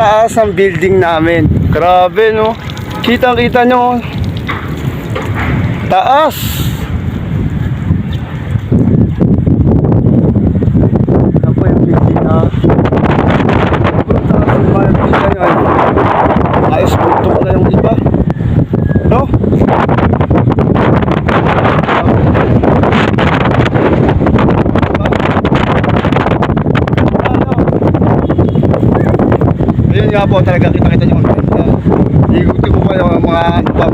Taas ang building namin. Grabe no. Kitang kita nyo. Taas. Yan po yung building na. Sobrang taas ang mga kita nyo. Ay, ayos puntok na yung iba. No? Ayun nga po talaga kita-kita nyo. Ikutin ko kayo ang mga ano pa,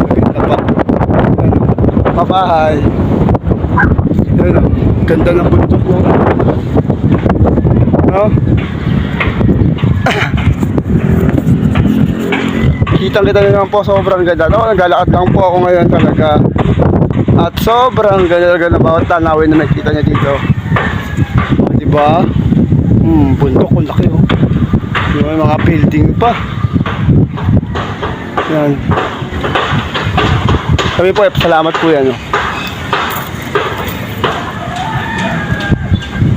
pa. Pabahay. Ayun, oh, ganda ng bundok mo. No? Kitang-kita nyo naman po, sobrang ganda. No? Naglalakad lang po ako ngayon talaga. At sobrang ganda na bawat tanawin na nakita niya dito. Diba? Hmm, bundok, ang laki Yung mga building pa. Yan. Kami po, eh, salamat po yan. Oh.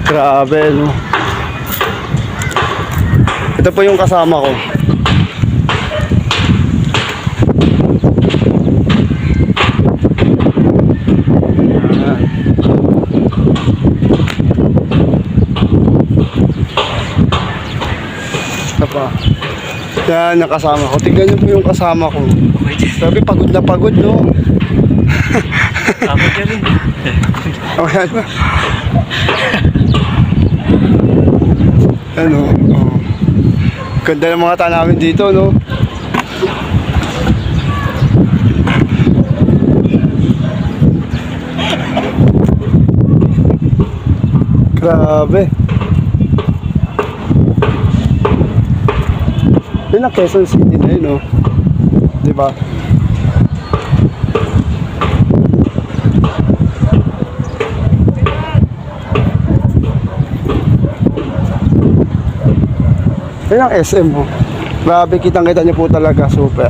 Grabe, no? Ito po yung kasama ko. Ito pa. Yan, nakasama ko. Tignan niyo po yung kasama ko. Sabi, pagod na pagod, no? Ako ka rin. Ayan? Ano? Oh. Ganda ng mga tanawin dito, no? Grabe. Yun ang Quezon City na yun, no? Di ba? Yan ang SM mo. Grabe, kitang-kita niyo po talaga. Super.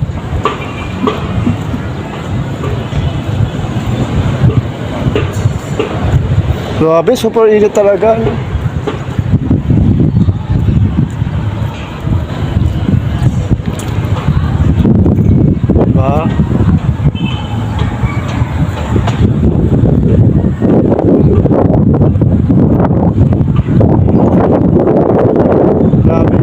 Grabe, super init talaga. no? Diba? Grabe.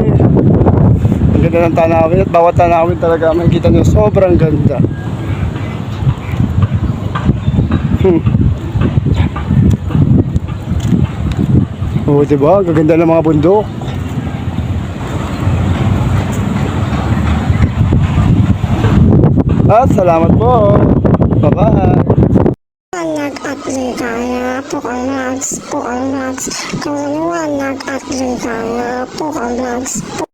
Ang ganda ng tanawin at bawat tanawin talaga makikita nyo sobrang ganda. Hmm. Oo, diba? Gaganda ng mga bundok. At salamat po. Bye-bye. nag-apply po ang logs po ang logs kung ano nag-apply po ang logs po